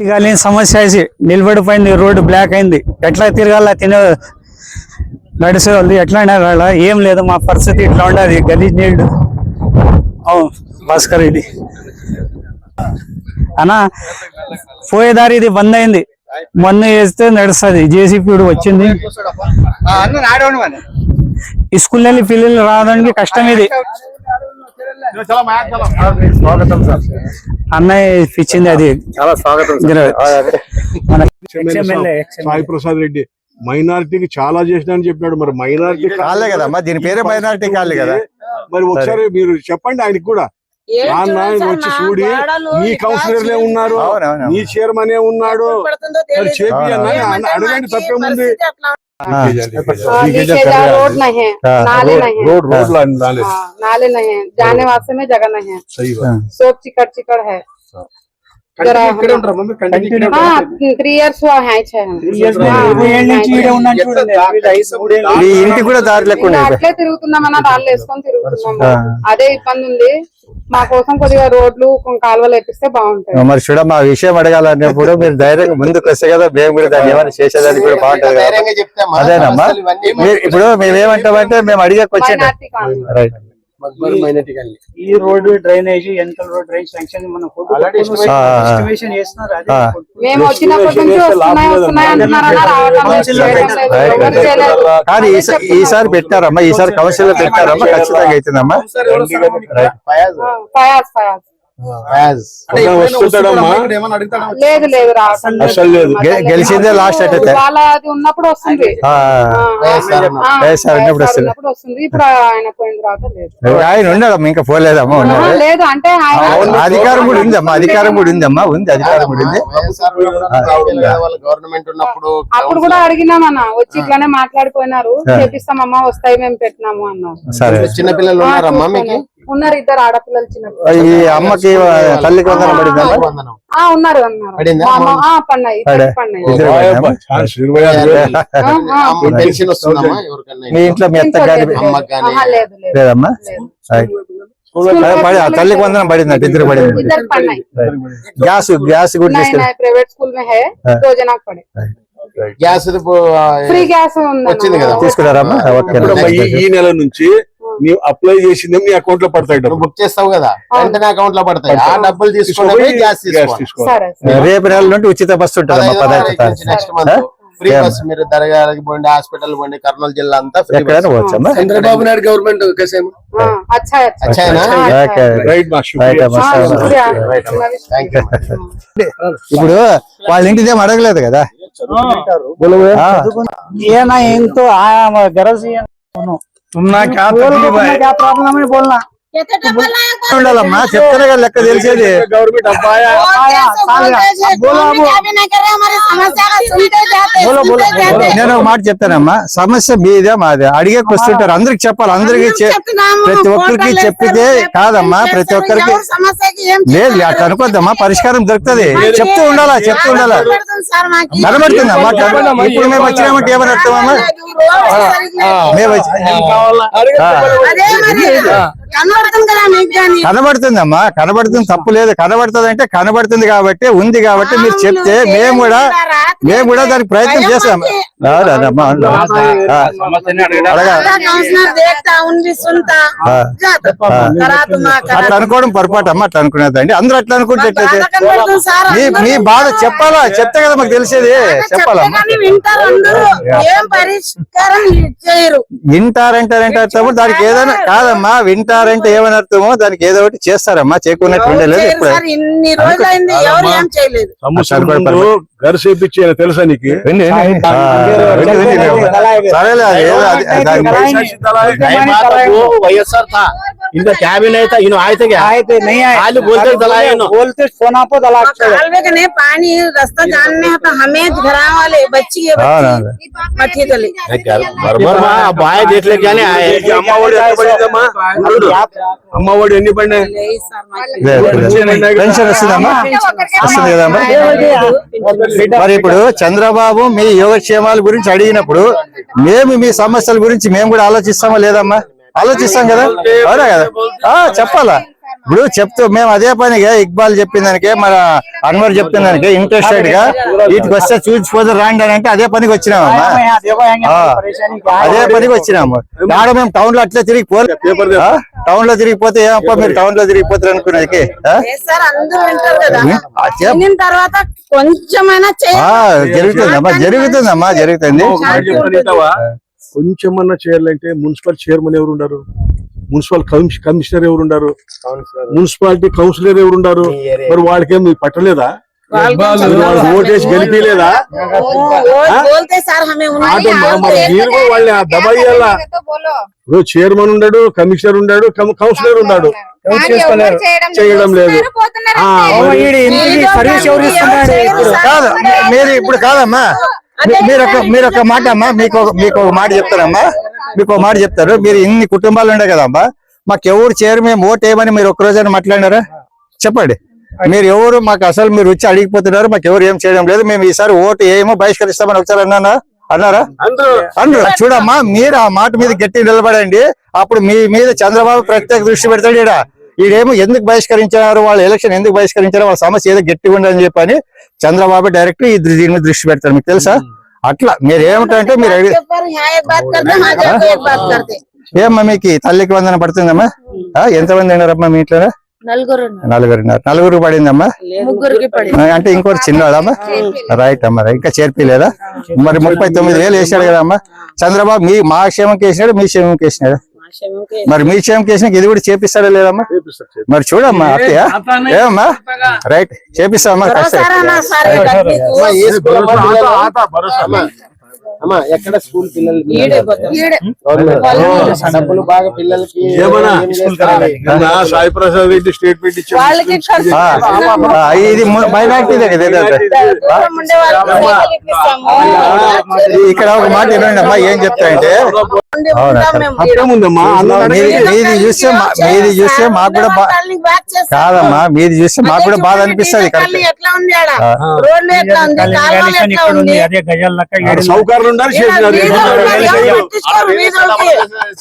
తిరగాలని సమస్య వేసి నిలబడిపోయింది రోడ్డు బ్లాక్ అయింది. ఎట్లా తిరగాల తినే నడిచే వాళ్ళు ఎట్లా నడగాల ఏం లేదు మా పరిస్థితి ఇట్లా ఉండదు గలీజ్ నీళ్ళు అవును భాస్కర్ రెడ్డి. అన్నా పోయే దారి ఇది బంద్ అయింది. మొన్న వేస్తే నడుస్తుంది జేసీపీ వచ్చింది. ఈ స్కూల్ వెళ్ళి పిల్లలు రావడానికి కష్టం ఇది. స్వాగతం సార్. అన్నయ్య పిచ్చింది అది. చాలా స్వాగతం సాయి ప్రసాద్ రెడ్డి మైనారిటీకి చాలా చేసిన అని చెప్పాడు మరి మైనారిటీ కాలే కదా. మరి దీని పేరే మైనారిటీ కాలే కదా. మరి ఒకసారి మీరు చెప్పండి ఆయనకి కూడా. వచ్చి చూడి నీ కౌన్సిలర్లే ఉన్నారు నీ చైర్మనే ఉన్నాడు. అడగండి తప్పేముంది? रोड नहीं है नाले नहीं है रोड रोड नाले नाले नहीं है जाने वास्ते में जगह नहीं है सही बात सब चिकड़ चिकड़ है ఇంటి కూడా దారి లేకుండా అట్లే తిరుగుతున్నాం అన్న దారిలో వేసుకొని తిరుగుతున్నాము అదే ఇబ్బంది ఉంది మా కోసం కొద్దిగా రోడ్లు కాలువలు వేపిస్తే బాగుంటాయి మరి చూడ మా విషయం అడగాలన్నప్పుడు మీరు ధైర్యంగా ముందుకు వస్తే కదా మేము కూడా దాన్ని ఏమైనా చేసేదానికి కూడా బాగుంటది అదేనమ్మా? ఇప్పుడు మేము ఏమంటామంటే మేము అడిగే క్వశ్చన్ రైట్. ఈ రోడ్డు డ్రైనేజ్ వెనకాల రోడ్ డ్రైనేజ్ శాంక్షన్ మన ఎస్టిమేషన్ చేస్తున్నారు అదే. మేము వచ్చినప్పటి నుంచి వస్తున్నాయి వస్తున్నాయి. కానీ ఈసారి పెట్టారమ్మా ఈసారి కౌన్సిల్లో పెట్టారమ్మా ఖచ్చితంగా అవుతుందమ్మా రైట్ ఫయాజ్ ఫయాజ్. లేదు లేదు. అసలు లేదు. గెలిచిందే లాస్ట్ వాళ్ళ అది ఉన్నప్పుడు వస్తుంది. ఇప్పుడు ఆయన పోయిన తర్వాత లేదు. ఆయన ఉన్నాడమ్మా ఇంకా పోలేదమ్మా లేదు అంటే ఆయన అధికారం కూడా ఉందమ్మా అధికారం కూడా ఉందమ్మా ఉంది అధికారం కూడా ఉంది. అప్పుడు కూడా అడిగినామన్న వచ్చి ఇట్లానే మాట్లాడిపోయినారు. చేపిస్తామమ్మా వస్తాయి మేము పెట్టినాము అన్నారు సరే. చిన్న పిల్లలు ఆ, ఉన్నారమ్మా. మీకు? ఉన్నారు ఇద్దరు ఆడపిల్లలు అమ్మకి తల్లికి వందనం పడిందంట ఇద్దరు పడింది. గ్యాస్ గ్యాస్ కూడా private school gas free gas వచ్చింది కదా? తీసుకున్నారమ్మా ఈ నెల నుంచి అప్లై చేసింది నీ అకౌంట్లో పడతాయి బుక్ చేస్తావు కదా వెంటనే అకౌంట్లో పడతాయి. ఆ డబ్బులు తీసుకుంటే గ్యాస్ తీసుకోవాలి. రేపు నెల నుండి ఉచిత బస్సు ఉంటుంది నెక్స్ట్ ఫ్రీ బస్ మీరు దరగారికి పోండి హాస్పిటల్ పోండి కర్నూలు జిల్లా అంతా free bus Chandrababu Naidu government ఇప్పుడు వాళ్ళ ఇంటిదేం అడగలేదు కదా? ఏనా ఎంతో గరజ్ आया हमारा गरज ही है तुमना क्या तकलीफ है क्या प्रॉब्लम है बोलना ఉండాలమ్మా చెప్తానే కదా లెక్క తెలిసేది. నేను ఒక మాట చెప్తానమ్మా సమస్య మీదే మాదే. అడిగే కూర్చుంటారు అందరికి చెప్పాలి అందరికి ప్రతి ఒక్కరికి చెప్పితే కాదమ్మా ప్రతి ఒక్కరికి లేదు అట్లా అనుకోద్దమ్మా పరిష్కారం దొరుకుతుంది. చెప్తూ ఉండాలా చెప్తూ ఉండాలా? కనబడుతుందమ్మా ఇప్పుడు మేము వచ్చినామంటే ఏమని అర్థమమ్మా? మేము కనబడుతుందమ్మా కనబడుతుంది తప్పు లేదు. కనబడుతుంది అంటే కనబడుతుంది కాబట్టి ఉంది కాబట్టి మీరు చెప్తే మేము కూడా మేము కూడా దానికి ప్రయత్నం చేస్తాం. అట్లా కరాతు. అనుకోవడం పొరపాటు? అమ్మా అట్లా అనుకునేదండి. అందరూ అట్లా అనుకుంటే మీ బాధ చెప్పాలా? చెప్తే కదా మాకు తెలిసేది. చేయరు. వింటారంటారంటే అర్థము? దానికి ఏదైనా కాదమ్మా వింటారంటే ఏమని అర్థమో దానికి ఏదో ఒకటి చేస్తారమ్మా చేయకున్నట్టు ఎవరు ఉండలేదు ఇప్పుడు. గర్ చేపించేది తెలుసా నీకు వైఎస్ఆర్ था इनका कैबिन है था इन आए थे क्या आए थे नहीं आए खाली बोलते दलाए इन्हों। बोलते फोन आपको दलाल छोड़ो कालवे के नहीं पानी रास्ता जानने हैं तो हमें घर वाले बच्ची है हाँ, बच्ची मठी गली बरबर माँ अब आए देख ले क्या नहीं आए అమ్మ ఒడి ఎంత పడిందమ్మా అమ్మ ఒడి ఎన్ని పడినాయి नहीं सर माँ లేదు, పెన్షన్ వస్తుందమ్మా వస్తుంది కదమ్మా మరి ఇప్పుడు చంద్రబాబు మీ యోగక్షేమాల గురించి అడిగినప్పుడు మేము మీ సమస్యల గురించి మేము కూడా ఆలోచిస్తామా లేదమ్మా ఆలోచిస్తాం కదా? అవునా కదా? ఆ చెప్పాలా? ఇప్పుడు చెప్తూ మేము అదే పనిగా ఇక్బాల్ చెప్పిన దానికే మన అన్వర్ చెప్పిన దానికి ఇంట్రెస్టెడ్గా వీటికి వస్తే చూసిపోతే రాండి అని అంటే అదే పనికి వచ్చినామమ్మా అదే పనికి వచ్చినాము. ఆడ మేము టౌన్లో అట్లా తిరిగి పోలే. టౌన్లో తిరిగిపోతే ఏమప్ప మీరు టౌన్లో తిరిగిపోతారు చేయాలి. జరుగుతుందమ్మా జరుగుతుందమ్మా జరుగుతుంది కొంచెమన్నా చేయాలంటే మున్సిపల్ చైర్మన్ ఎవరు ఉన్నారు మున్సిపల్ కమిష- కమిషనర్ ఎవరు ఉన్నారు మున్సిపాలిటీ కౌన్సిలర్ ఎవరు ఉన్నారు మరి వాళ్ళకేం పట్టలేదా ఓటేసి గెలిపిలేదా మరి వాళ్ళని దబాయ్యాలా ఇప్పుడు చైర్మన్ ఉన్నాడు కమిషనర్ ఉన్నాడు కౌన్సిలర్ ఉన్నాడు చేయడం లేదు సర్వీస్ ఎవరు ఇస్తున్నారు ఇప్పుడు కాదు మీరు ఇప్పుడు కాదమ్మా మీరు ఒక మీరు ఒక మాట అమ్మా మీకు ఒక- మీకు ఒక మాట చెప్తారమ్మా మీకు ఒక మాట చెప్తారు. మీరు ఇన్ని కుటుంబాలు ఉండే కదమ్మా మాకు ఎవరు చేయరు మేము ఓటు వేయమని మీరు ఒక్క రోజైనా మాట్లాడినారా? చెప్పండి. మీరు ఎవరు మాకు అసలు మీరు వచ్చి అడిగిపోతున్నారు మాకు ఎవరు ఏం చేయడం లేదు. మేము ఈసారి ఓటు ఏమో బహిష్కరిస్తామని ఒకసారి అన్నానా? అన్నారా? అందరూ. చూడమ్మా మీరు ఆ మాట మీద గట్టి నిలబడండి. అప్పుడు మీ మీద చంద్రబాబు ప్రత్యేక దృష్టి పెడతాడు వీడేమో ఎందుకు బహిష్కరించారు వాళ్ళ ఎలక్షన్ ఎందుకు బహిష్కరించారు వాళ్ళ సమస్య ఏదో గట్టిగా అని చెప్పని చంద్రబాబు డైరెక్ట్ దీని మీద దృష్టి పెడతారు. మీకు తెలుసా? అట్లా మీరు ఏమిటంటే మీరు ఏమ్మా మీకు తల్లికి వందన పడుతుందమ్మా? ఎంతమంది ఉన్నారమ్మా మీ ఇంట్లో నలుగురు ఉన్నారు నలుగురు పడిందమ్మా? అంటే ఇంకోటి చిన్నవాడమ్మా రైట్ అమ్మా ఇంకా చేర్పిలేదా మరి ముప్పై తొమ్మిది వేలు వేసాడు కదమ్మా. చంద్రబాబు మీ మా క్షేమంకి వేసినాడు మీ క్షేమంకి వేసినాడు మరి మీ క్షేమంకి వేసినాక ఇది కూడా చేపిస్తాడా లేదమ్మా? మరి చూడమ్మా అత్తయ్య. ఏమమ్మా? రైట్ సరే అమ్మా, ఎక్కడ స్కూల్ పిల్లలు డబ్బులు బాగా పిల్లలకి సాయి ప్రసాద్ రెడ్డి స్టేట్మెంట్ ఇది మైనార్టీదే కదా. ఇక్కడ ఒక మాట వినండి అమ్మా ఏం చెప్తాయంటే? మీది చూస్తే మీది చూస్తే మాకు కూడా. కాదమ్మా మీది చూస్తే మాకు కూడా బాధ అనిపిస్తుంది చూడండి, కరెక్ట్ ఎట్లా ఉంది ఆడ? ఆ. రోడ్లు ఎట్లా ఉంది? కాలువలు ఎట్లా ఇక్కడ ఉంది సౌకర్యాలు ఉండాలి.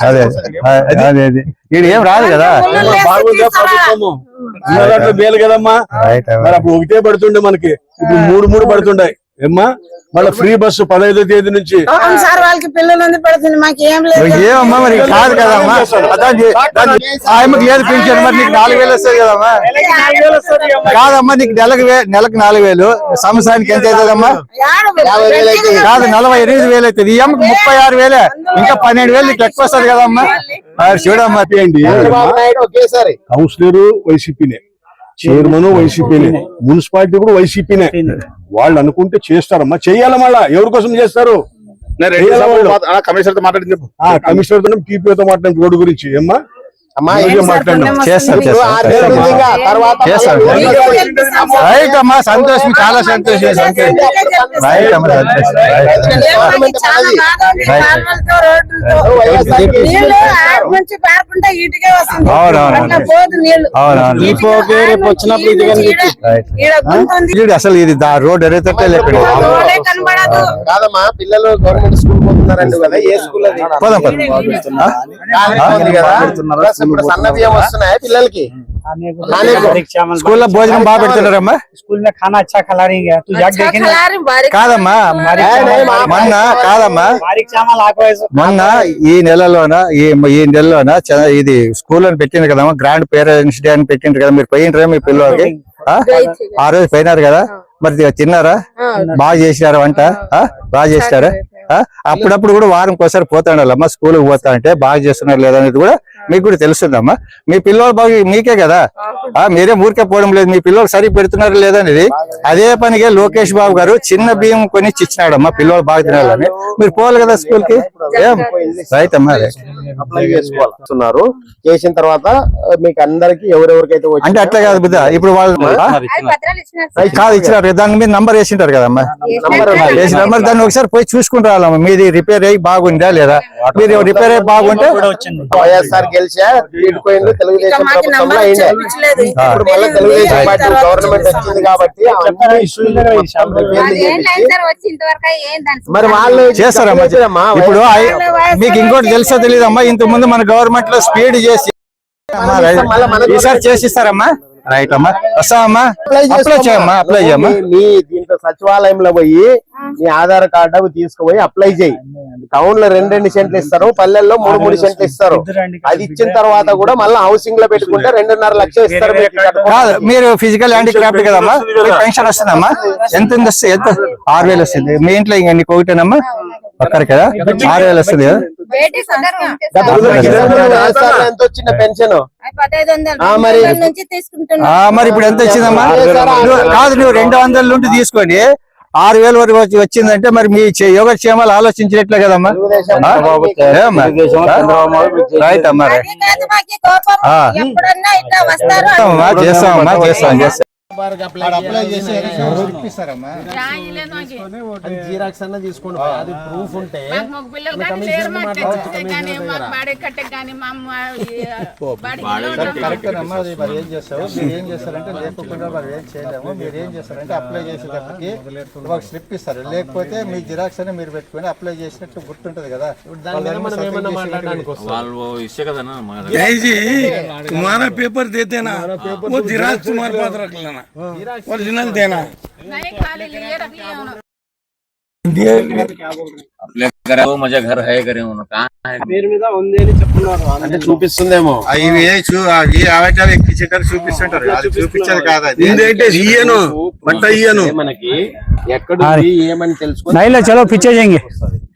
అదే అదే అదే వీడు ఏం రాదు కదా? ప్రభుత్వము మేలు కదమ్మా? మరి అప్పుడు ఒకటే పడుతుండే మనకి. ఇప్పుడు మూడు మూడు పడుతుండే. ఏమ్మా? మళ్ళీ ఫ్రీ బస్సు పదహైదో తేదీ నుంచి. అవును సార్ వాళ్ళకి పిల్లలు ఉంది పడుతుంది? మాకు ఏం లేదు. ఏమమ్మా మరి కాదు కదమ్మా? ఆయమ్మకి లేదు పింఛన్ మరి నీకు నాలుగు వేలు వస్తుంది కదమ్మా? కాదమ్మా నీకు నెలకు వే- నెలకు నాలుగు వేలు. సంవత్సరానికి ఎంత అవుతుందమ్మా యాభై వేలు అయితే కాదు నలభై ఎనిమిది వేలు అవుతుంది ఈ అమ్మకి ముప్పై ఆరు వేలే. ఇంకా పన్నెండు వేలు నీకు ఎక్కువ వస్తుంది కదమ్మా? మరి చూడమ్మా కౌన్సిలర్ వైసీపీనే. చైర్మన్ వైసీపీనే మున్సిపాలిటీ కూడా వైసీపీనే. వాళ్ళు అనుకుంటే చేస్తారమ్మా. చెయ్యాలి మళ్ళా? ఎవరి కోసం చేస్తారు? కమిషనర్తో మాట్లాడింది చెప్పు. ఆ కమిషనర్తో టీపీతో మాట్లాడిన రోడ్డు గురించి. ఏమ్మా? రైట్ అమ్మా సంతోషం చాలా సంతోషం రైట్ అమ్మా సంతోషం అసలు ఇది రోడ్ ఎరేతట్టే కనబడదు. కాదమ్మా పిల్లలు గవర్నమెంట్ స్కూల్ భోజనం బాగా స్కూల్ కాదమ్మా మొన్న ఈ నెలలోన ఈ ఈ నెలలోన ఇది స్కూల్ అని పెట్టింది కదా గ్రాండ్ పేరెంట్స్ డే అని పెట్టిండ్రు కదా. మీరు పోయినరా మీ పిల్లలకి ఆ? రోజు పోయినారు కదా? మరి తిన్నారా? బాగా చేసినారా వంట? బాగా చేసినారా? అప్పుడప్పుడు కూడా వారంకి ఒకసారి పోతాడమ్మా స్కూల్కి పోతా అంటే బాగా చేస్తున్నారు లేదా అనేది కూడా మీకు కూడా తెలుస్తుందమ్మా. మీ పిల్లలు బాగా మీకే కదా? ఆ మీరే ఊరికే పోవడం లేదు. మీ పిల్లలు సరిగ్గా పెడుతున్నారు లేదనేది అదే పనిగా లోకేష్ బాబు గారు చిన్న బియ్యం కొని ఇచ్చినాడమ్మా పిల్లలు బాగా తినాలని. మీరు పోవాలి కదా స్కూల్కి ఏం? రైట్ అమ్మా. అప్లై చేసుకోవాలన్నారు చేసిన తర్వాత మీకు అందరికి ఎవరెవరికైతే వచ్చిందో అంటే అట్లా కాదు బుద్ధ ఇప్పుడు వాళ్ళు కాదు ఇచ్చినారు. దాని మీద నంబర్ వేసింటారు కదమ్మా. నంబర్ వేసిన నంబర్ దాన్ని ఒకసారి పోయి చూసుకుని రావాలమ్మా మీది రిపేర్ అయ్యి బాగుందా లేదా? మీరు రిపేర్ అయ్యి బాగుంటే వైఎస్ఆర్ గెలిచా టీడిపోయింది ఇక తెలుగుదేశం ప్రభుత్వంలో అయింది ఇప్పుడు మళ్ళీ తెలుగుదేశం పార్టీ గవర్నమెంట్ వచ్చింది కాబట్టి మరి వాళ్ళు చేస్తారమ్మా. ఇప్పుడు మీకు ఇంకోటి తెలుసో తెలియదమ్మా ఇంత ముందు మన గవర్నమెంట్లో స్పీడ్ చేసి. ఈసారి చేసి ఇస్తారమ్మా రైట్ అమ్మా. వస్తామమ్మా అప్లై చేయమ్మా అప్లై చేయమ్మా. నీ దీంట్లో సచివాలయంలో పోయి నీ ఆధార్ కార్డు అవి తీసుకుపోయి అప్లై చేయి. టౌన్లో రెండు రెండు సెంట్లు ఇస్తారు పల్లెల్లో మూడు మూడు సెంట్లు ఇస్తారు. అది ఇచ్చిన తర్వాత కూడా మళ్ళీ హౌసింగ్లో పెట్టుకుంటే రెండున్నర లక్షలు ఇస్తారు మీరు ఫిజికల్ హ్యాండిక్రాఫ్ట్ కదమ్మా? పెన్షన్ వస్తుందమ్మా? ఎంత ఎంత? ఆరు వేలు వస్తుంది. మీ ఇంట్లో ఇంకా నీకు ఒకటేనమ్మా? ఒక్కరి కదా? ఆరు వేలు వస్తుంది కదా? ఎంత వచ్చిన పెన్షన్ మరి- వందల నుంచి తీసుకుంటున్నాం. ఆ మరి ఇప్పుడు ఎంత వచ్చిందమ్మా కాదు నువ్వు రెండు వందల నుండి తీసుకొని ఆరు వేల వరకు వచ్చి వచ్చిందంటే మరి మీ యోగక్షేమాలు ఆలోచించినట్లే కదమ్మా? రైట్ అమ్మా చేస్తామమ్మా చేస్తాం చేస్తాం. జీరాక్స్ అన్న తీసుకోండి. అది ప్రూఫ్ ఉంటే మరి ఏం చేస్తావు? మీరు ఏం చేస్తారంటే లేకుండా మరి ఏం చేయలేము. మీరు ఏం చేస్తారంటే అప్లై చేసేటప్పటికి ఒక స్లిప్ ఇస్తారు. లేకపోతే మీ జిరాక్స్ అనే మీరు పెట్టుకుని అప్లై చేసినట్టు గుర్తుంటది కదా. వాళ్ళు ఇచ్చే పేపర్ దేతేనా? జిరాక్స్ మార్ పాత్ర ना वो जिराज तुम्हारे पास रख लेना ओरिजिनल देना नहीं खाली लिए रख लिया उन्होंने आपल्या करा वो माझ्या घर आहे करे म्हणून काय అంటే చూపిస్తుందేమో ఇవి ఈ ఆవేశాలు ఎక్కించేటట్టు చూపిస్తుంటారు అది చూపించేది కాదు అది ఇందేంటే ఇయ్యను బట్ట ఇయ్యను మనకి ఎక్కడ ఏమని తెలుసుకొని नहीं ले चलो पीछे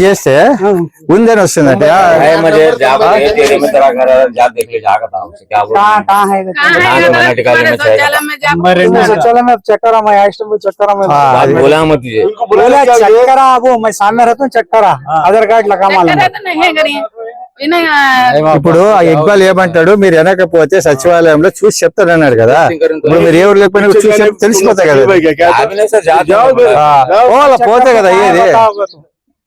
చేస్తే ఉందని వస్తుందంటే. ఆధార్ ఇప్పుడు ఆ ఇక్బాల్ ఏమంటాడు మీరు వెనకపోతే సచివాలయంలో చూసి చెప్తాడు అన్నాడు కదా ఇప్పుడు మీరు ఎవరు లేకపోయినా చూసి తెలిసిపోతాయి కదా. పోతే కదా ఏది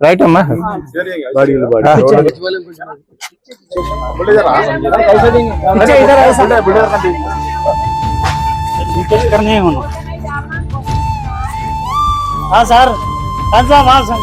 రైట్ అమ్మా సార్ సార్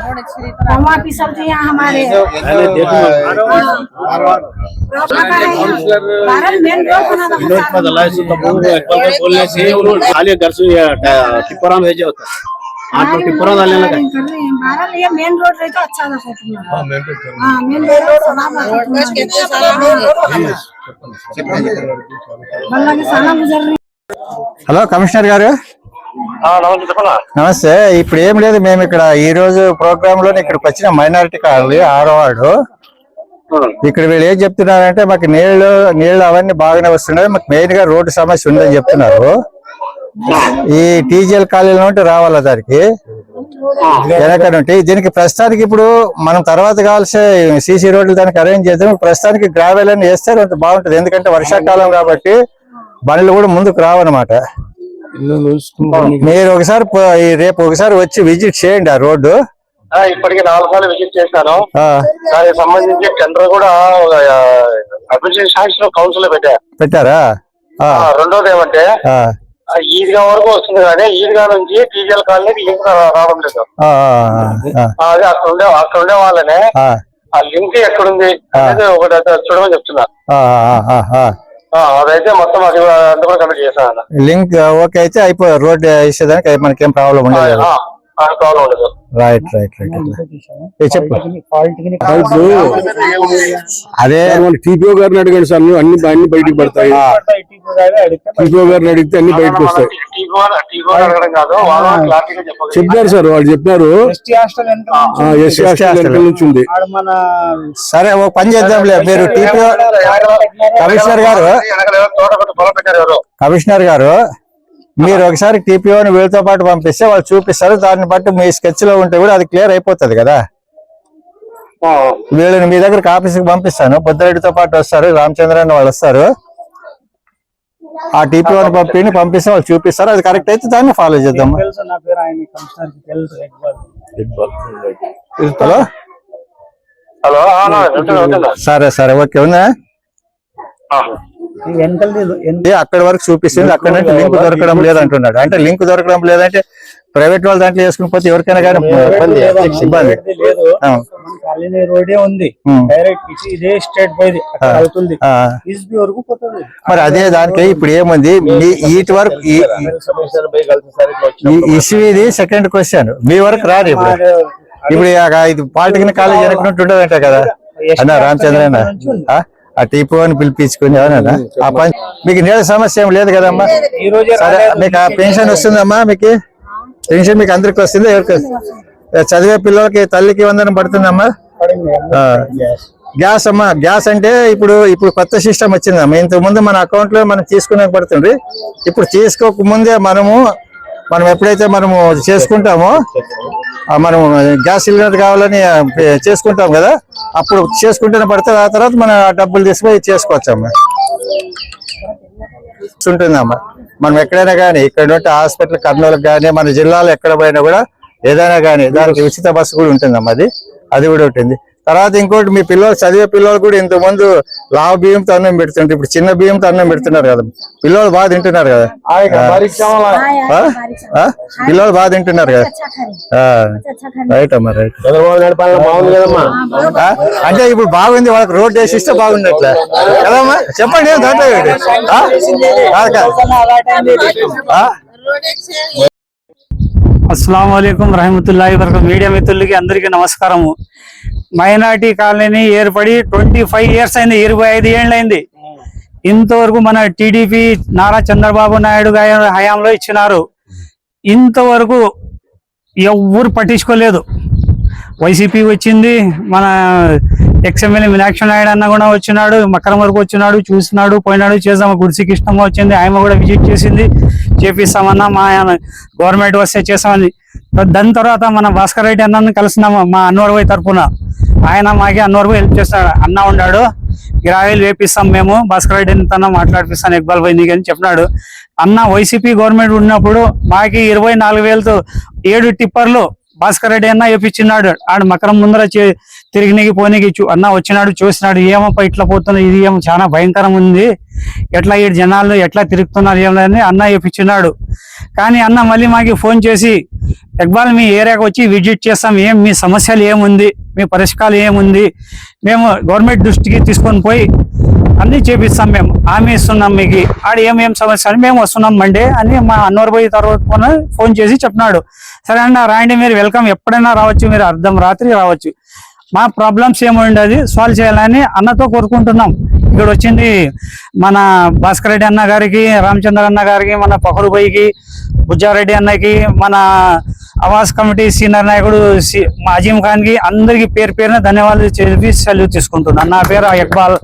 हम वापिस चलते यहाँ हमारे बोलने खाली घर भेजे होता आठ पर टिप्परा ये मेन रोड रहे तो अच्छा था हां मेन रोड నమస్తే ఇప్పుడు ఏం లేదు మేము ఇక్కడ ఈ రోజు ప్రోగ్రామ్లో ఇక్కడికి వచ్చిన మైనారిటీ కాలనీ ఆరో వార్డు. ఇక్కడ వీళ్ళు ఏం చెప్తున్నారంటే మాకు నీళ్ళు నీళ్ళు అవన్నీ బాగానే వస్తున్నాయి మాకు మెయిన్గా రోడ్డు సమస్య ఉందని చెప్తున్నారు. ఈ టీజీఎల్ కాలనీలో ఉంటే రావాలా దానికి? వెనక నుండి. దీనికి ప్రస్తుతానికి ఇప్పుడు మనం తర్వాత కావాల్సే సీసీ రోడ్లు దానికి అరేంజ్ చేద్దాం. ప్రస్తుతానికి గ్రావెల్ అని వేస్తే బాగుంటది. ఎందుకంటే వర్షాకాలం కాబట్టి బండ్లు కూడా ముందుకు రావన్నమాట. మీరు ఒకసారి రేపు ఒకసారి వచ్చి విజిట్ చేయండి ఆ రోడ్డు. ఇప్పటికి నాలుగు సార్లు విజిట్ చేశాను. ఆ, దానికి సంబంధించి టెండర్ కూడా అభివృద్ధి శాఖలో కౌన్సిల్ పెట్టా. పెట్టారా? ఆ, ఆ, రెండోది ఏమంటే ఈద్గా వరకు వస్తుంది కానీ ఈద్గా నుంచి టీజీఎల్ కాలనీకి లింక్ రావడం లేదు. ఆ, ఆ, ఆ, అది అక్కడ ఉండే అక్కడ ఉండే వాళ్ళనే ఆ, లింక్ ఎక్కడుంది. అనేది ఒకటి చూడమని చెప్తున్నా. ఆ, ఆ, ఆ, ఆ. ఆ, అదైతే మొత్తం అది అంతా కూడా కంప్లీట్ చేస్తాను లింక్ ఓకే అయితే అయిపోయి రోడ్ వేసేదానికి మనకేం ప్రాబ్లం ఉండదు. ప్రాబ్లం ఉండదు రైట్ రైట్ రైట్ అదే టీపీఓ గారిని అడగండి సార్ అన్ని అన్ని బయటికి పడతాయి టీపీఓ గారిని అడిగితే అన్ని బయటకు వస్తాయి చెప్పారు సార్ వాళ్ళు చెప్పారు ఎస్సీ హాస్టల్ వెనకాల నుంచి ఉంది సరే ఒక పని చేద్దాంలే మీరు టీపీ కమిషనర్ గారు కమిషనర్ గారు మీరు ఒకసారి టీపీఓని వీళ్ళతో పాటు పంపిస్తే వాళ్ళు చూపిస్తారు. దాన్ని బట్టి మీ స్కెచ్లో ఉంటే కూడా అది క్లియర్ అయిపోతుంది కదా. వీళ్ళని మీ దగ్గరకు ఆఫీస్కి పంపిస్తాను. పొద్దురెడ్డితో పాటు వస్తారు. రామచంద్రన్ వాళ్ళు వస్తారు. ఆ టీపీఓని పంపిని పంపిస్తే వాళ్ళు చూపిస్తారు. అది కరెక్ట్ అయితే దాన్ని ఫాలో చేద్దాం. హలో? హలో సరే సరే. ఓకే ఉందా? అక్కడి వరకు చూపిస్తుంది. అక్కడ నుంచి లింక్ దొరకడం లేదంటున్నాడు. అంటే లింక్ దొరకడం లేదంటే ప్రైవేట్ వాళ్ళ దాంట్లో వేసుకుని పోతే ఎవరికైనా కానీ ఇబ్బంది ఇబ్బంది లేదు. ఆ. మన కాలనీ రోడే ఉంది. ఉమ్. డైరెక్ట్ ఇటు ఇదే స్టేట్ పోయింది అక్కడ అవుతుంది. ఆ, ఈస్బీ వరకు పోతుంది. మరి అదే దానికి ఇప్పుడు ఏముంది? మీ వీటి వరకు ఈ- ఈ ఇష్యూ ఇది సెకండ్ క్వశ్చన్ మీ వరకు రాదు ఇప్పుడు. ఇప్పుడు ఇది పాలిటెక్నిక్ కాలేజ్ వెనక్కి ఉండదంట కదా. అన్న రామచంద్ర అన్న ఆ? టీపో అని పిలిపించుకుని ఎవరన్నా ఆ పని మీకు నీళ్ళ సమస్య ఏం లేదు కదమ్మా? ఈ రోజే సరే మీకు ఆ పెన్షన్ వస్తుందమ్మా మీకు? పెన్షన్ మీకు అందరికి వస్తుందా? ఎవరికి వస్తుంది? చదివే పిల్లలకి తల్లికి వందనం పడుతుందమ్మా. గ్యాస్ అమ్మా గ్యాస్ అంటే ఇప్పుడు ఇప్పుడు కొత్త సిస్టమ్ వచ్చిందమ్మా. ఇంతకు ముందు మన అకౌంట్లో మనం తీసుకునే పడుతుంది ఇప్పుడు తీసుకోక ముందే మనము మనం ఎప్పుడైతే మనము చేసుకుంటామో మనం మనము గ్యాస్ సిలిండర్ కావాలని చేసుకుంటాం కదా అప్పుడు చేసుకుంటేనే పడితే ఆ తర్వాత మనం ఆ డబ్బులు తీసుకుపోయి చేసుకోవచ్చమ్మా ఉంటుందమ్మా. మనం ఎక్కడైనా కానీ ఇక్కడ ఉంటే హాస్పిటల్ కర్నూలుకి కానీ మన జిల్లాలో ఎక్కడ పోయినా కూడా ఏదైనా కానీ దానికి ఉచిత బస్సు కూడా ఉంటుందమ్మా అది. అది కూడా ఉంటుంది. తర్వాత ఇంకోటి మీ పిల్లలు చదివే పిల్లలు కూడా ఇంత ముందు లావు బియ్యంతో అన్నం పెడుతుంటారు ఇప్పుడు చిన్న బియ్యంతో అన్నం పెడుతున్నారు కదా. పిల్లలు బాగా తింటున్నారు కదా. ఆ? ఆ? పిల్లలు బాగా తింటున్నారు కదా. ఆ. రైట్ అమ్మా రైట్. బాగుంది? అంటే ఇప్పుడు బాగుంది వాళ్ళకి రోడ్ వేసి ఇస్తే బాగుండట్లే కదమ్మా చెప్పండి ఏం దాంట్లో? అస్సలం వాలేకుం రహమతుల్లాhi వరకు మీడియా మిత్రులకి అందరికీ నమస్కారము. మైనార్టీ కాలనీ ఏర్పడి ట్వంటీ ఫైవ్ ఇయర్స్ అయింది ఇరవై ఐదు ఏళ్ళైంది ఇంతవరకు మన టీడీపీ నారా చంద్రబాబు నాయుడు గారి హయాంలో ఇచ్చినారు. ఇంతవరకు ఎవ్వరు పట్టించుకోలేదు. వైసీపీ వచ్చింది మన ఎక్స్ఎమ్మెల్యే మీనాక్షి నాయుడు అన్న కూడా వచ్చినాడు మకరం వరకు వచ్చినాడు చూసినాడు పోయినాడు చేసాము గుడిసి కృష్ణమ్మ వచ్చింది. ఆయన కూడా విజిట్ చేసింది. చేపిస్తామన్నా మా గవర్నమెంట్ వస్తే చేస్తామని. దాని తర్వాత మన భాస్కర్ రెడ్డి అన్నని కలిసినాము మా అన్నవర్ తరఫున తరపున. ఆయన మాకే అన్నవర్ హెల్ప్ చేస్తాడు అన్న ఉన్నాడు గ్రావెల్ వేపిస్తాం మేము. భాస్కర్ రెడ్డి తన మాట్లాడిపిస్తాను. ఇక్బాల్ పోయి నీకని చెప్పినాడు. అన్న వైసీపీ గవర్నమెంట్ ఉన్నప్పుడు మాకి ఇరవై నాలుగు వేలతో ఏడు టిప్పర్లు భాస్కర్ రెడ్డి అన్న వేపించినాడు ఆడు మకరం ముందర చే- పోనీకి చూ- అన్న వచ్చినాడు చూసినాడు. ఏమప్ప ఇట్లా పోతుంది ఇది ఏమో చాలా భయంకరం ఉంది. ఎట్లా ఈ జనాలు ఎట్లా తిరుగుతున్నారు ఏమని అన్న వేపించినాడు కానీ అన్న మళ్ళీ మాకి ఫోన్ చేసి ఇక్బాల్ మీ ఏరియాకి వచ్చి విజిట్ చేస్తాం. ఏం మీ సమస్యలు ఏముంది? మీ పరిష్కారం ఏముంది? మేము గవర్నమెంట్ దృష్టికి తీసుకొని పోయి అన్ని చేపిస్తాం మేము. హామీ ఇస్తున్నాం మీకు. ఆడ ఏమేం సమస్య అని మేము వస్తున్నాం మండే అని మా అన్నోరు పోయి తర్వాత ఫోన్ చేసి చెప్పినాడు. సరే అన్న రాయండి మీరు వెల్కమ్. ఎప్పుడైనా రావచ్చు మీరు అర్ధం రాత్రి రావచ్చు. మా ప్రాబ్లమ్స్ ఏముండదు సాల్వ్ చేయాలని అన్నతో కోరుకుంటున్నాం. ఇక్కడ వచ్చింది మన భాస్కర్ రెడ్డి అన్న గారికి రామచంద్ర అన్న గారికి మన పకరుబాయికి బుజ్జారెడ్డి అన్నకి మన ఆవాస్ కమిటీ సీనియర్ నాయకుడు సి- మా అజీం ఖాన్కి అందరికి పేరు పేరున ధన్యవాదాలు చెప్పి సెలవు తీసుకుంటున్నాను నా పేరు Iqbal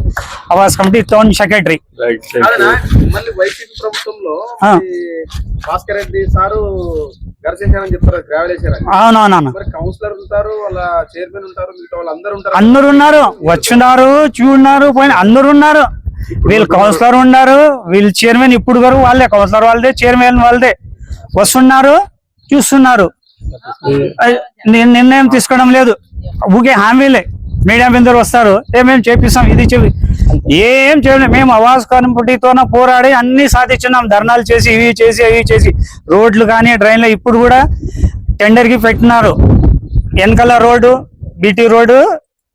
Awas committee town secretary. అందరూ ఉన్నారు వచ్చినారు చూడన్నారు పోయిన అందరు ఉన్నారు వీళ్ళు కౌన్సిలర్ ఉన్నారు వీళ్ళు చైర్మన్ ఇప్పుడు వరకు వాళ్ళే కౌన్సిలర్ వాళ్ళదే చైర్మన్ వాళ్ళదే. వస్తున్నారు చూస్తున్నారు. నిర్ణయం తీసుకోవడం లేదు. ఊకే హామీలే. మీడియా బిందరు వస్తారు. ఏమేమి చేపిస్తాం ఇది చెప్పి ఏం చేయలేదు మేము అవాజ్ పుట్టితోన పోరాడి అన్ని సాధించున్నాం ధర్నాలు చేసి ఇవి చేసి అవి చేసి. రోడ్లు కానీ డ్రైన్లు ఇప్పుడు కూడా టెండర్కి పెట్టినారు. వెనకాల రోడ్డు బీటీ రోడ్డు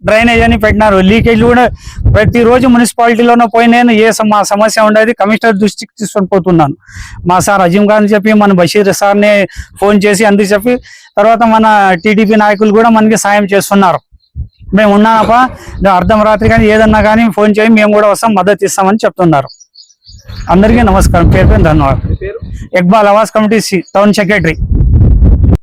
డ్రైనేజ్ అని పెట్టినారు. లీకేజ్ కూడా ప్రతిరోజు మున్సిపాలిటీలోనే పోయి నేను ఏ మా సమస్య ఉండేది కమిషనర్ దృష్టికి తీసుకొని పోతున్నాను. మా సార్ అజీం ఖాన్ చెప్పి మన బషీర్ సార్ని ఫోన్ చేసి అందుకు చెప్పి తర్వాత మన టీడీపీ నాయకులు కూడా మనకి సాయం చేస్తున్నారు. మేము ఉన్నానప్ప అర్ధం రాత్రి కానీ ఏదన్నా కానీ ఫోన్ చేయి మేము కూడా వస్తాం మద్దతు ఇస్తామని చెప్తున్నారు. అందరికీ నమస్కారం. పేరు పేరు ధన్యవాదాలు. ఇక్బాల్ ఆవాస్ కమిటీ సి- టౌన్ సెక్రటరీ.